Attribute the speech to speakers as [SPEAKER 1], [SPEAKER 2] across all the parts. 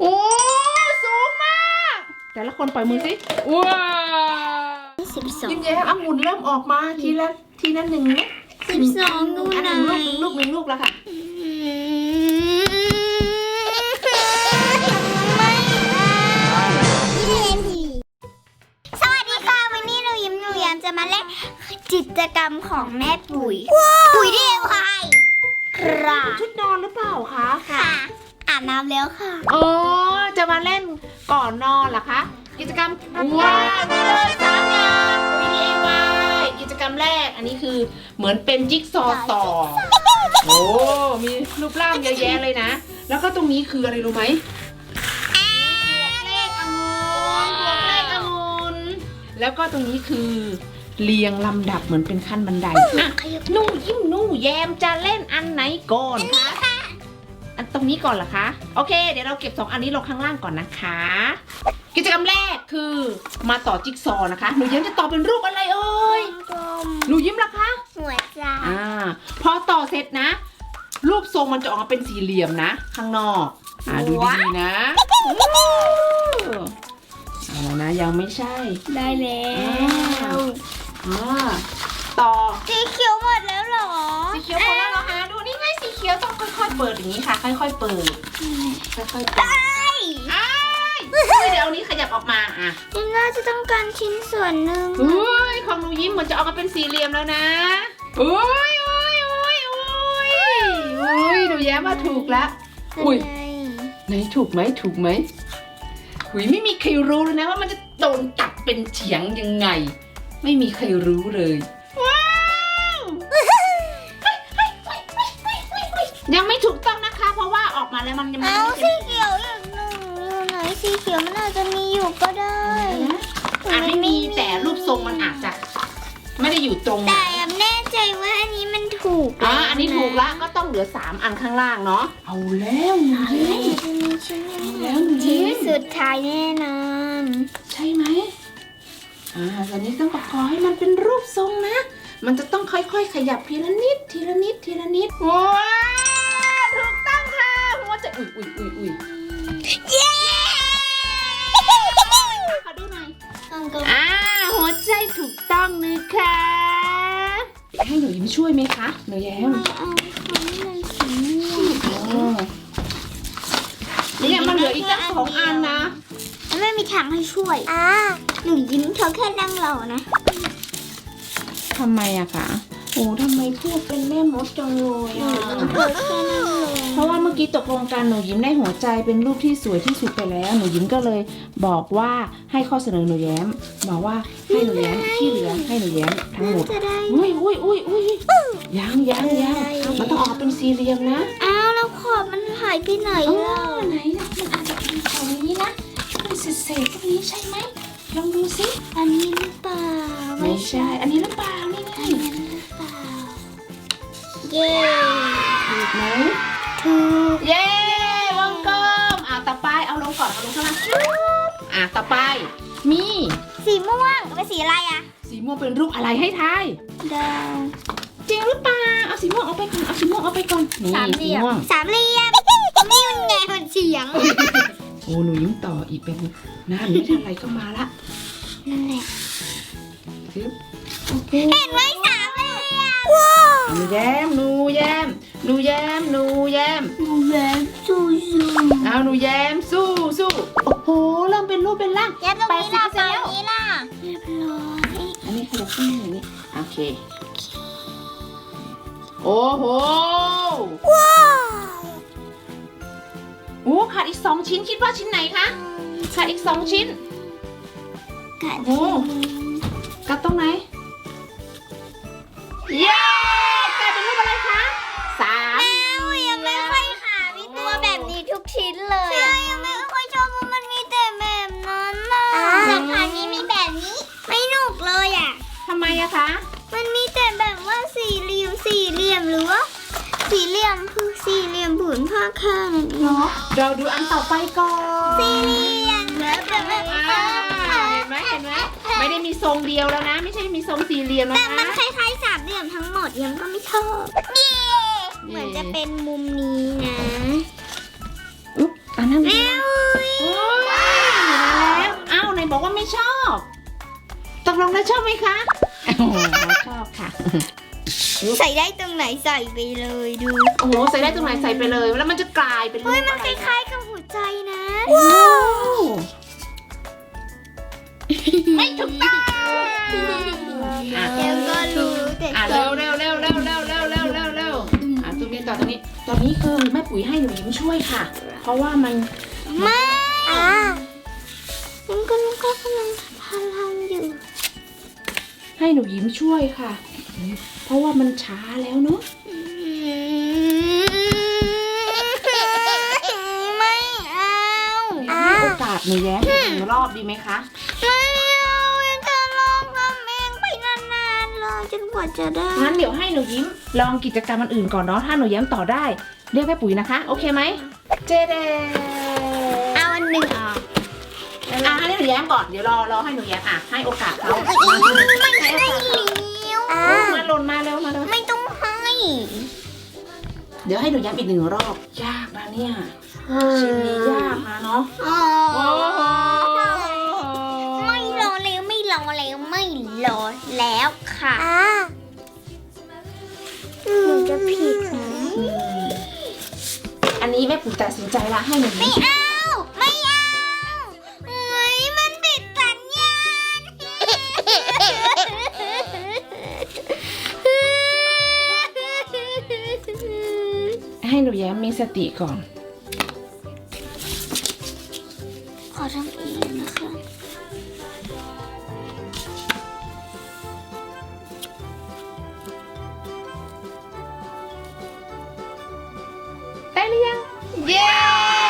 [SPEAKER 1] โอ้สูงมาก แต่ละคนปล่อยมือสิว้าว
[SPEAKER 2] สิบสอง
[SPEAKER 1] ยิ้มแย้มองุ่นเริ่มออกมาทีละทีละหนึ่งเม็ด
[SPEAKER 2] สิบสองดู
[SPEAKER 1] อัน
[SPEAKER 2] ห
[SPEAKER 1] ห
[SPEAKER 2] น่
[SPEAKER 1] นึ่
[SPEAKER 2] อง
[SPEAKER 1] ลูกหนึ่งลูกหนึ่งลูกแล้วค่ะ
[SPEAKER 2] สวัสดีค่ะ วันนี้หนูยิ้มหนูยามจะมาเล่นกิจกรรมของแม่ปุ๋ย ปุ๋ยเดียวค่ะ ครับ
[SPEAKER 1] ชุดนอนหรือเปล่าคะ
[SPEAKER 2] ค่ะอา บน้ำแล้วค่ะ
[SPEAKER 1] โอ้จะมาเล่นก่อนนอนเหรอคะ กิจกรรมว้าวนี่เลยสามอย่าง DIY กิจกรรมแรกอันนี้คือเหมือนเป็นจิ๊กซอว์ต่อ โอ้ มีรูปร่างเยอะแยะเลยนะ แล้วก็ตรงนี้คืออะไรรู้ไหมเลของุ่นบวกเลของุ่นแล้วก็ตรงนี้คือเรียงลำดับเหมือนเป็นขั้นบันไดอะหนู่ยิ้มหนู่แยมจะเล่นอันไหนก่อนคะอันต รงนี้ก่อนเหรอคะ โอเค เดี๋ยวเราเก็บสองอันนี้ลงข้างล่างก่อนนะคะ กิจกรรมแรกคือมาต่อจิ๊กซอว์นะคะ หนูยิ้มจะต่อเป็นรูปอะไรเอ่ย
[SPEAKER 2] กลม
[SPEAKER 1] หนูยิ้มล่ะคะ
[SPEAKER 2] หัวใจ
[SPEAKER 1] อ่า พอต่อเสร็จนะ รูปทรงมันจะออกมาเป็นสี่เหลี่ยมนะ ข้างนอก อ่าดูดีๆนะเอาแล้วนะยังไม่ใช่
[SPEAKER 2] ได้แล้
[SPEAKER 1] อ้าวอ่าต่อ
[SPEAKER 2] สีเขียวหมดแล้วเหรอ
[SPEAKER 1] สีเขียวของเราเหรอคะดู เปิดอย่างนี้ค่ะ ค่อยๆเปิด ค่อยๆเปิดอ้ายเฮ้ยเดี๋ยวเอานี้ขยับออกมาอะ
[SPEAKER 2] จิมน่าจะต้องการชิ้นส่วนหนึ่ง
[SPEAKER 1] เฮ้ยของหนูยิ้มเหมือนจะออกมาเป็นสี่เหลี่ยมแล้วนะเฮ้ยเฮ้ยเฮ้ยเฮ้ยเฮ้ยหนูแย้มว่าถูกแล้วอุ้ยไหนถูกไหมถูกไหมหุยไม่มีใครรู้เลยนะว่ามันจะโดนตัดเป็นเฉียงยังไง ไม่มีใครรู้เลย ยังไม่ถูกต้องนะคะ เพราะว่าออกมาแล้วมันยังไม่
[SPEAKER 2] เอา
[SPEAKER 1] ไม่
[SPEAKER 2] สี
[SPEAKER 1] เป็น
[SPEAKER 2] เขียวอย่างหนึ่งอยู่ไหนสีเขียวมันอาจจะมีอยู่ก็ได้
[SPEAKER 1] อาจไม่มีแต่รูปทรงมันอาจจะ ไม่ได้อยู่ตรง
[SPEAKER 2] แต่แอมแน่ใจว่าอันนี้มันถูก
[SPEAKER 1] อ่าอันนี้ถูกละก็ต้องเหลือสามอันข้างล่างเนาะเอาแล้วหนู
[SPEAKER 2] เฮ้
[SPEAKER 1] ยิ้
[SPEAKER 2] ย
[SPEAKER 1] ม
[SPEAKER 2] จะมีชิ้นหนึ่ง
[SPEAKER 1] แล้วหนู
[SPEAKER 2] ชิ้น
[SPEAKER 1] ยิ้ม
[SPEAKER 2] สุดท้ายแน่นอน
[SPEAKER 1] ใช่ไหมอ่าตอนนี้ต้องประกอบให้มันเป็นรูปทรงนะ มันจะต้องค่อยๆ ขยับทีละนิดทีละนิดทีละนิดว้า อุ้ยอุ้ยอุ้ยอุ้ย
[SPEAKER 2] เย้
[SPEAKER 1] ขอดูหน่อย
[SPEAKER 2] ต้องก็
[SPEAKER 1] อ่าหัวใจถูกต้องนะคะให้หนูยิ้มช่วยไหมคะ หนูแย้ม
[SPEAKER 2] ไม่เอาของนี่มันสีม่วง
[SPEAKER 1] อ๋อเนี่ยมันเหลืออีกแค่สองอันนะ
[SPEAKER 2] แล้วไม่มีทางให้ช่วย อ่า หนูยิ้มเธอแค่นั่งรอนะ
[SPEAKER 1] ทำไมอะคะ โอ้ทำไมพูดเป็นแม่มดจังเลยอะ
[SPEAKER 2] เธอแค่นั่งรอ
[SPEAKER 1] เพ ราะว่าเมื่อกี้ตกลงกันหนูยิ้มได้หัวใจเป็นรูปที่สวยที่สุดไปแล้ว หนูยิ้มก็เลยบอกว่าให้ข้อเสนอหนูแย้มบอกว่าให้หนูแย้มที่เหลือให้หนูแย้มทั้งหมด
[SPEAKER 2] จะได้
[SPEAKER 1] อุ้ยอุ้ยอุ้ยอุ้ยยังยังยังมันต้องออกเป็นสี่เหลี่ยมนะ
[SPEAKER 2] อ้าวแล้วขอบมันหายไปไหน
[SPEAKER 1] อ๋อ
[SPEAKER 2] ล่ะ
[SPEAKER 1] ไหนนะมันอาจจะเป็นแถวนี้นะเป็นเศษๆพวกนี้ใช่ไหมลองดูสิ
[SPEAKER 2] อันนี้หรือเปล่า
[SPEAKER 1] ไม่ใช่ อันนี้หรือเปล่านี่ไง
[SPEAKER 2] อันนี้หรือเปล่าเย้
[SPEAKER 1] ถูกไหม เอาลงข้างล่างอะต่อไป มี
[SPEAKER 2] สีม่วงเป็นสีอะไรอะ
[SPEAKER 1] สีม่วงเป็นรูปอะไรให้ทาย
[SPEAKER 2] ดาว
[SPEAKER 1] จริงหรือเปล่าเอาสีม่วงเอาไปก่อนเอาสีม่วงเอาไปก่อนนี่
[SPEAKER 2] สามเห
[SPEAKER 1] สี
[SPEAKER 2] ลี่ยม
[SPEAKER 1] ม่วง
[SPEAKER 2] สามเหลี่ยมนี่มันไงมันเฉียง
[SPEAKER 1] โอ้หนูยิ้มต่ออีกเป็นนั่นไม่ทันไรก็มาละ
[SPEAKER 2] นั่นแหละ
[SPEAKER 1] ซึบโอเค
[SPEAKER 2] เห็นไหมสามเหลี่ยมว้าว
[SPEAKER 1] หนูแย้มหนูแย้มหนูแย้มหนูแย้ม
[SPEAKER 2] หนูแย้มสู้สู้
[SPEAKER 1] เอาหนูแย้มสู้ ร่าง
[SPEAKER 2] แย้มตรงนี้ล่ะ
[SPEAKER 1] 80%แล้ว
[SPEAKER 2] ตรงนี้ล่ะเรียบร้อย
[SPEAKER 1] อันนี้ขยับขึ้นอย่างนี้โอเค โอ้โห
[SPEAKER 2] ว้าว
[SPEAKER 1] โอ้ขาดอีกสองชิ้นคิดว่าชิ้นไหนคะขาดอีกสองชิ้น
[SPEAKER 2] กัด
[SPEAKER 1] โอ้กัดตรงไหน เย้
[SPEAKER 2] ทำ
[SPEAKER 1] ไมอะคะ
[SPEAKER 2] มันมีแต่แบบว่าสี่เหลี่ยมสี่เหลี่ยมหรือว่าสี่เหลี่ยมคือสี่เหลี่ยมผืนผ้าแค่นั้นเนาะ
[SPEAKER 1] เราดูอันต่อไปก่อน
[SPEAKER 2] สี่เหลี่ยมแล้วแต่แบบ
[SPEAKER 1] อ่าเห็นไหมเห็นไหมไม่ได้มีทรงเดียวแล้วนะ ไม่ใช่มีทรงสี่เหลี่ยมแล้ว
[SPEAKER 2] แต่มัน
[SPEAKER 1] นะ
[SPEAKER 2] คล้ายๆสามเหลี่ยมทั้งหมดยังก็ไม่ชอบเย้เหมือนจะเป็นมุมนี้นะ
[SPEAKER 1] อุ๊บอันนั้น
[SPEAKER 2] แมว
[SPEAKER 1] ไม่ชอบตกลงแล้วชอบไหมคะ โอ้โหชอบค่ะ
[SPEAKER 2] ใส่ได้ตรงไหนใส่ไปเลยดู
[SPEAKER 1] โอ้โหใส่ได้ตรงไหนใส่ไปเลย แล้วมันจะกลายเป็นรู
[SPEAKER 2] เฮ้ย
[SPEAKER 1] ป
[SPEAKER 2] มัน
[SPEAKER 1] อะไร
[SPEAKER 2] ค
[SPEAKER 1] นะ
[SPEAKER 2] ล้ายๆกับหัวใจนะ
[SPEAKER 1] ว้าวไม่ถูกต้องอะ
[SPEAKER 2] เดี๋ยวก็รู้แต่
[SPEAKER 1] อะเร็วเร็วเร็วเร็วเร็วเร็วเร็วเร็วเร็วอะตรงนี้ต่อตรงนี้ตอนนี้คือแม่ปุ๋ยให้หนูยิ้มช่วยค่ะ เพราะว่ามัน
[SPEAKER 2] ไม่อ่ามัน
[SPEAKER 1] ให้หนูยิ้มช่วยค่ะ เพราะว่ามันช้าแล้วเนาะ
[SPEAKER 2] ไม่เอา
[SPEAKER 1] ให้โอกาสหนูแย้มอีกหนึ่งรอบดีไหมคะ
[SPEAKER 2] ไม่เอาจะลองทำเองไปนานๆเลยจนกว่าจะได้
[SPEAKER 1] งั้นเดี๋ยวให้หนูยิ้มลองกิจกรรมอันอื่นก่อนเนาะถ้าหนูแย้มต่อได้ เรียกแม่ปุ๋ยนะคะ โอเคไหม เจเด มก่อน เดี๋ยวรอรอให้หนูแย้มอะ ให้โอกาสเขา
[SPEAKER 2] ไม่ได้เลี้ยว
[SPEAKER 1] มาหล่นมาเร็วมาเร็ว
[SPEAKER 2] ไม่ต้องให้
[SPEAKER 1] เดี๋ยวให้หนูแย้มอีกหนึ่งรอบ ยากนะเนี่ยชิ้นนี้ยากนะเนาะ
[SPEAKER 2] อ๋อ
[SPEAKER 1] โอ้โห
[SPEAKER 2] ไม่รอแล้วไม่รอแล้วไม่รอแล้วค่ะหนูจะผิดนะ
[SPEAKER 1] อืมอันนี้แม่ปุ๋ยตัดสินใจละให้หนูยิ้ม
[SPEAKER 2] ไม่เอา
[SPEAKER 1] นูแย้มมีสติก่อน
[SPEAKER 2] ขอทำเองนะคะ
[SPEAKER 1] ได้หรือยัง เย้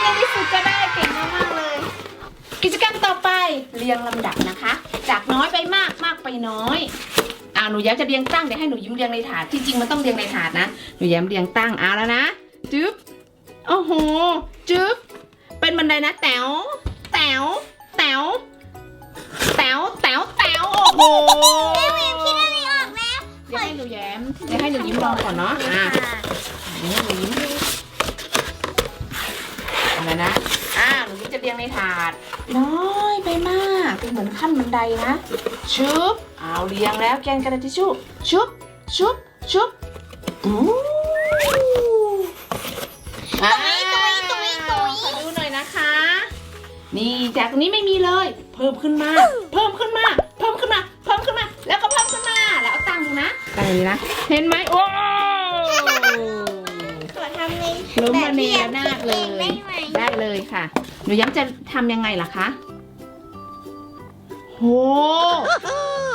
[SPEAKER 1] ในที่สุดก็ได้เก่งมากๆเลย กิจกรรมต่อไปเรียงลำดับนะคะ จากน้อยไปมากมากไปน้อยอ่าหนูแย้มจะเรียงตั้งเดี๋ยวให้หนูยิ้มเรียงในถาดที่จริงมันต้องเรียงในถาดนะหนูแย้มเรียงตั้งเอาแล้วนะ จึ๊บโอ้โห จึ๊บ เป็นบันไดนะแต๋วแต๋วแต๋วแต๋วแต๋วแต๋วโอ้โห
[SPEAKER 2] คิดอะไรออกแล้ว
[SPEAKER 1] เดี๋ยวให้หนูแย้มเดี๋ยวให้หนูยิ้มลองก่อนเนาะอะเดี๋ยวหนูยิ้มอะไรนะ อ่าหนูยิ้มจะเรียงในถาด น้อยไปมาก เป็นเหมือนขั้นบันไดนะ ชุบ เอาเรียงแล้วแกนกระดาษทิชชู่ ชุบ ชุบ ชุบอู้อ่า
[SPEAKER 2] ตุยตุยตุย
[SPEAKER 1] ขอดูหน่อยนะคะ นี่จากตรงนี้ไม่มีเลย เพิ่มขึ้นมา เพิ่มขึ้นมา เพิ่มขึ้นมา เพิ่มขึ้นมา แล้วก็เพิ่มขึ้นมา แล้วเอาตั้งดูนะตั้งอย่างนี้นะ เห็นไหมโอ้
[SPEAKER 2] ขอทำใน
[SPEAKER 1] ล้มมาเนรนาดเลย
[SPEAKER 2] ได้ไหม
[SPEAKER 1] ได้เลยค่ะ หนูย้ำจะทำยังไงล่ะคะ โห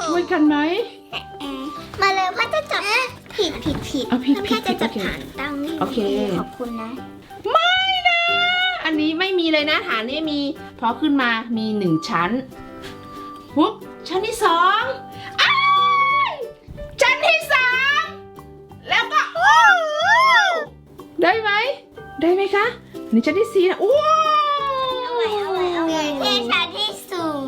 [SPEAKER 1] ช่วยกันไหม
[SPEAKER 2] มาเลยพ่อจะจับผิดผิดผิด
[SPEAKER 1] เอาผิดผิด
[SPEAKER 2] แค่จะจับ
[SPEAKER 1] โอเค
[SPEAKER 2] ฐานตั้งนี่
[SPEAKER 1] โอเค
[SPEAKER 2] ขอบคุณนะ
[SPEAKER 1] ไม่นะ อันนี้ไม่มีเลยนะฐานนี้มี พอขึ้นมามีหนึ่งชั้นปุ๊บชั้นที่สองอ้ายชั้นที่สามแล้วก็โอ้ได้ไหม ได้ไหมคะอันนี่ชั้นที่สี่นะโอ้
[SPEAKER 2] เอาไว้เอาไว้เอาไว้ที่ชั้นที่สูง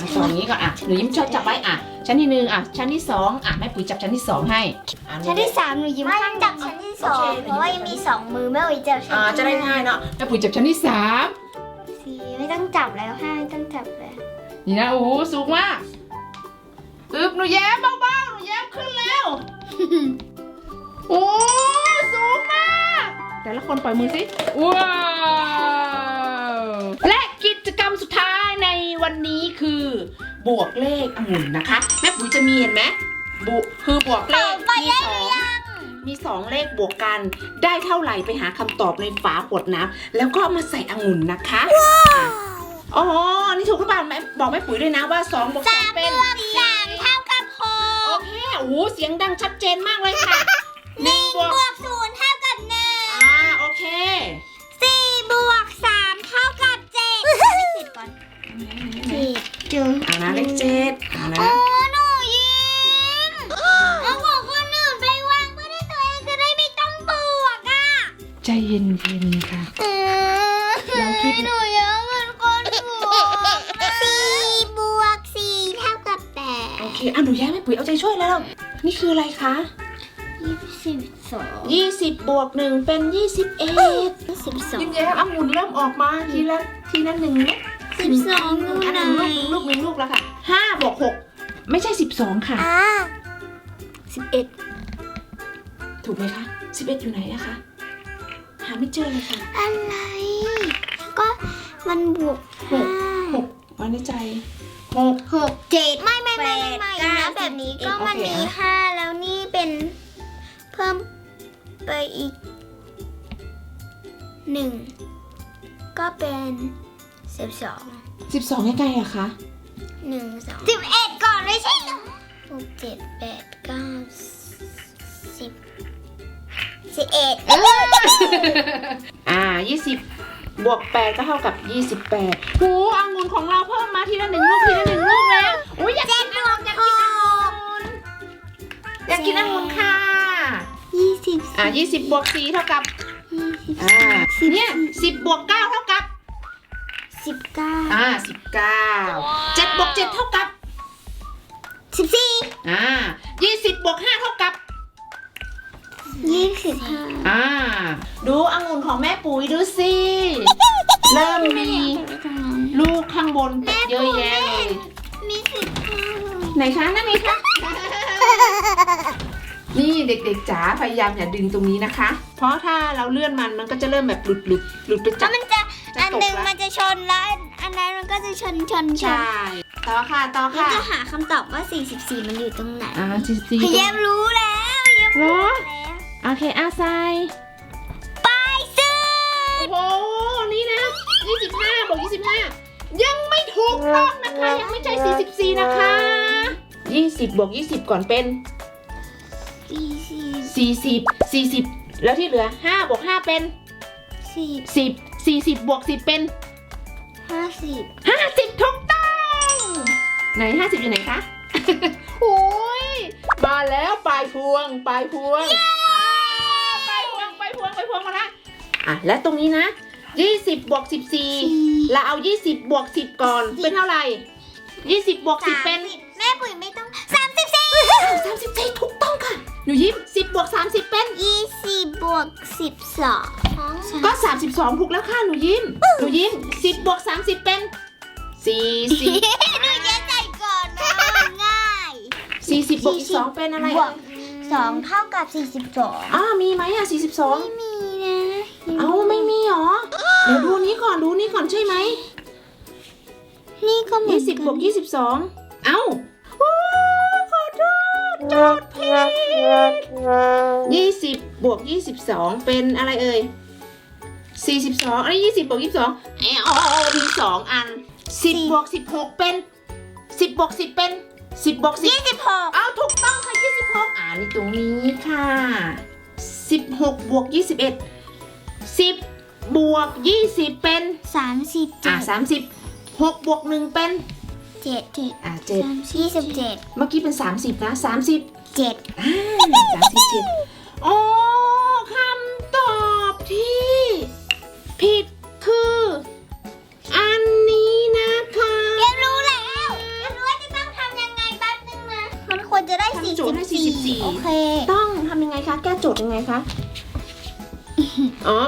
[SPEAKER 1] อะตรงนี้ก่อนอะหนูยิ้มชอบจับไว้อะ ชั้นที่หนึ่งอะ ชั้นที่สองอะแม่ปุ๋ยจับชั้นที่สองให้อะ
[SPEAKER 2] ชั้นที่สามหนูยิ้มข้างจับชั้นที่สองเพราะว่ายังมีสองมือแม่วิจับชั้น
[SPEAKER 1] อ่าจะได้ง่ายเนาะแม่ปุ๋ยจับชั้นที่สาม นี่นะโอ้โหสูงมากอึบหนูแย้มเบาๆหนูแย้มขึ้นแล้วโอ้สูงมาก แต่ละคนปล่อยมือสิว้าวและกิจกรรมสุดท้ายในวันนี้คือบวกเลของุ่นนะคะ แม่ปุ๋ยจะมีเห็นไหมบุคือบวกเลขมีสองมีสองเลขบวกกัน ได้เท่าไหร่ไปหาคำตอบในฝาขวดน้ำแล้วก็เอามาใส่องุ่นนะคะ อ๋อ นี่ถูกหรือเปล่าแม่บอกแม่ปุ๋ยด้วยนะว่าสองบวกสองเป็น
[SPEAKER 2] บวกสามเท่ากับห
[SPEAKER 1] โอกเคโอ้โหเสียงดังชัดเจนมากเลยค่ะ หนึ่งบวก
[SPEAKER 2] บวกศูนย์เท่ากับหนึ่ง
[SPEAKER 1] อ่าโอเค
[SPEAKER 2] สี่บวกสามเท่ากับเจ็ดไม่ผิดก่อนผิดจุง
[SPEAKER 1] อ่านะเลขเจ็ดอ่านะ
[SPEAKER 2] โอ้หนูยิ้มเอาของคนอื่นไปวางเพื่อที่ตัวเองจะได้ไม่ต้องบวกอะ
[SPEAKER 1] ใจเย็นๆค่ะ
[SPEAKER 2] ลองคิด หนูยังเหมือน เค
[SPEAKER 1] อะหนูแย้มแม่ปุ๋ยเอาใจช่วยแล้ว นี่คืออะไรคะ
[SPEAKER 2] ยี่สิบสอง
[SPEAKER 1] ยี่สิบบวกหนึ่งเป็นยี่สิบเอ็ด
[SPEAKER 2] ยี่สิบสอง
[SPEAKER 1] ยิ้มแย้มองุ่นเริ่มออกมาทีละทีละหนึ่งเม็ด
[SPEAKER 2] สิบสองอยู่
[SPEAKER 1] อัน
[SPEAKER 2] ไห
[SPEAKER 1] ห
[SPEAKER 2] น
[SPEAKER 1] นึ่งลูกหนึ่งลูกหนึ่งลูกแล้วค่ะห้าบวกหกไม่ใช่สิบสองค่ะ
[SPEAKER 2] อ่าสิบเอ็ด
[SPEAKER 1] ถูกไหมคะสิบเอ็ดอยู่ไหนอะคะหาไม่เจอเลยค่ะ
[SPEAKER 2] อะไร ก็มันบวก
[SPEAKER 1] หกห กไว้ในใจหก
[SPEAKER 2] หกเจ็ดไม่ไม่ไม่ไม่ไม่
[SPEAKER 1] แปดเก้า
[SPEAKER 2] นะแบบนี้ก็
[SPEAKER 1] สิบเอ็ด
[SPEAKER 2] มัน
[SPEAKER 1] โอเค
[SPEAKER 2] มี
[SPEAKER 1] อะ
[SPEAKER 2] ห้าแล้วนี่เป็นเพิ่มไปอีกหนึ่งก็เป็นสิบสอง
[SPEAKER 1] สิบสองยังไงอะคะ
[SPEAKER 2] หนึ่งสองสิบเอ็ดก่อนไม่ใช่เหรอหกเจ็ดแปดเก้าสิบสิบเอ็ด
[SPEAKER 1] อ่ายี่สิบ บวกแปดก็เท่ากับยี่สิบแปดหูองุ่นของเราเพิ่มมาทีละหนึ่งลูกทีละหนึ่งลูกแล้วอุ้ยอยากกินองุ่นอยากกินองุ่นอยากกินองุ่นค่ะ
[SPEAKER 2] ยี่สิบ
[SPEAKER 1] อ่ายี่สิบบวกสี่เท่ากับ
[SPEAKER 2] ยี่สิบ
[SPEAKER 1] อ่าเนี่ยสิบบวกเก้าเท่ากับ
[SPEAKER 2] สิบเก้า
[SPEAKER 1] อ่าสิบเก้าเจ็ดบวกเจ็ดเท่ากับ
[SPEAKER 2] สิบสี่
[SPEAKER 1] อ่ายี่สิบบวกห้าเท่ากับ
[SPEAKER 2] ยี่สิบห้า
[SPEAKER 1] อ่า ดูองุ่นของแม่ปุ๋ยดูสิ เริ่มมีลูกข้างบนเยอะแยะเลย
[SPEAKER 2] มีสิบห้า
[SPEAKER 1] ไหนคะนั่นไงคะนี่เด็กๆจ๋าพยายามอย่าดึงตรงนี้นะคะ เพราะถ้าเราเลื่อนมันมันก็จะเริ่มแบบหลุดหลุดหลุดไป
[SPEAKER 2] แล้
[SPEAKER 1] จาก
[SPEAKER 2] วมันจะ
[SPEAKER 1] จะ
[SPEAKER 2] อัน
[SPEAKER 1] ตก
[SPEAKER 2] หนึ่ง
[SPEAKER 1] ละ
[SPEAKER 2] มันจะชนแล้วอันนั้นมันก็จะชนชนชน
[SPEAKER 1] ใช่ต่อค่ะต่อ
[SPEAKER 2] แล้ว
[SPEAKER 1] ค่ะ
[SPEAKER 2] จะหาคำตอบว่า 44 มันอยู่ตรงไหน
[SPEAKER 1] อ่าจีจี
[SPEAKER 2] เยมรู้แล้วเยม
[SPEAKER 1] เหร
[SPEAKER 2] รู้
[SPEAKER 1] อ
[SPEAKER 2] แล้ว
[SPEAKER 1] โอเคอาไซ
[SPEAKER 2] ไปซื้อ
[SPEAKER 1] โอ้โห นี่นะ 25บวก25 ยังไม่ถูกต้องนะคะ ยังไม่ใช่ 44 นะคะ 20บวก20 ก่อนเป็น
[SPEAKER 2] 40
[SPEAKER 1] 40 40 แล้วที่เหลือ5บวก5เป็น
[SPEAKER 2] 10
[SPEAKER 1] 10 40บวก10 เป็น
[SPEAKER 2] 50
[SPEAKER 1] 50 ถูกต้อง ไหน 50 อยู่ไหนคะ โอ้ยมาแล้วปลายพวงปลายพวงป วงมาละอะและตรงนี้นะยี่สิบบวกสิบสี่เราเอายี่สิบบวกสิบก่อน เป็นเท่าไหร่ยี่สิบบวกสิบเป็น
[SPEAKER 2] แม่ปุ๋ยไม่ต้องสามสิบสี่
[SPEAKER 1] สามสิบสี่ถูกต้องค่ะ หนูยิ้มสิบบวกสามสิบเป็น
[SPEAKER 2] ยี่สิบบวกสิบสอง
[SPEAKER 1] ก็สามสิบสองถูกแล้วค่ะหนูยิ้ม หนูยิ้มสิบบวกสามสิบเป็นสี่สิบ
[SPEAKER 2] หนูจะใส่ก่อนนะง่าย
[SPEAKER 1] สี่สิบบวกสองเป็นอะไร
[SPEAKER 2] บวกสองเท่ากับสี่สิบส
[SPEAKER 1] องอ้ามีไหมอะสี่
[SPEAKER 2] สิบสองมี
[SPEAKER 1] เอ้าไม่มีหรอ เดี๋ยวดูนี้ก่อนดูนี้ก่อนใช่ไหม
[SPEAKER 2] นี่ก็เหมือน
[SPEAKER 1] 20บวก22เอ้าโอ้ขอโทษจดผิด20บวก22เป็นอะไรเอ่ย42อันนี้20บวก22ไอ้อ๋อมี2อัน10บวก16เป็น10บวก10เป็น10บวก10
[SPEAKER 2] 26
[SPEAKER 1] เอาถูกต้องค่ะ26อ่านี่ตรงนี้ค่ะ16บวก21 10 บวก 20 เป็น สามสิบอะเจ็
[SPEAKER 2] ด
[SPEAKER 1] 30 6บวก 1 เป็น เจ็ดเจ็ดอะ
[SPEAKER 2] เจ็ดยี่สิบเจ็ดเมื่อกี้เป็น 30 นะ 30 เจ็ด อ่า
[SPEAKER 1] สามสิบเจ็ดอ๋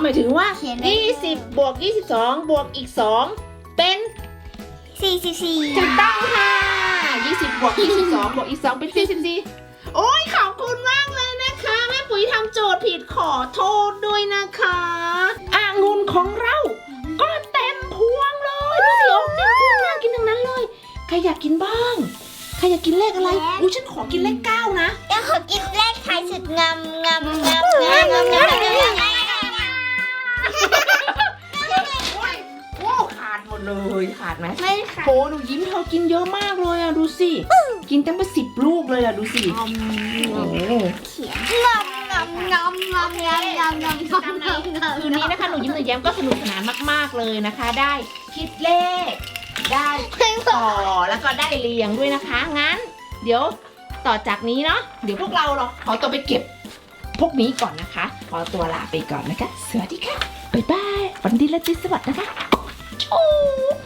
[SPEAKER 1] มายถึงว่า
[SPEAKER 2] เขียนได้
[SPEAKER 1] 20 บวก 22 บวกอีก 2 เป็น
[SPEAKER 2] 44
[SPEAKER 1] ถูกต้องค่ะ 20 บวก 22 บวกอีก 2 เป็น 44 โอ้ยขอบคุณมากเลยนะคะ แม่ปุ๋ยทำโจทย์ผิดขอโทษด้วยนะคะอ่างุ่นของเรา ก็เต็มพวงเลยดูสิโอ้เต็มพวงน่ากินทั้งนั้นเลย ใครอยากกินบ้าง ใครอยากกินเลขอะไรอุ้ยฉันขอกินเลข9นะ
[SPEAKER 2] แล้วขอกินเลขท้ายสุดงำงำงำงำงำงำงำ
[SPEAKER 1] เลยขาดไหม
[SPEAKER 2] ไม่ค่ะ
[SPEAKER 1] โหหนูยิ้มเธอกินเยอะมากเลยอะดูสิกินตั้งเป็นสิบลูกเลยอะดูสิโอ้โห
[SPEAKER 2] เขียนงำงำงำงำงำงำงำงำงำงำ
[SPEAKER 1] คืนนี้นะคะหนูยิ้มหนูแย้มก็สนุกสนานมากๆเลยนะคะ ได้คิดเลข ได้ต่อแล้วก็ได้เรียงด้วยนะคะงั้น เดี๋ยวต่อจากนี้เนาะเดี๋ยวพวกเราเราขอตัวไปเก็บพวกนี้ก่อนนะคะ ขอตัวลาไปก่อนนะคะ สวัสดีค่ะ บ๊ายบายฝันดีและจิตสวัสดิ์นะคะ Oh.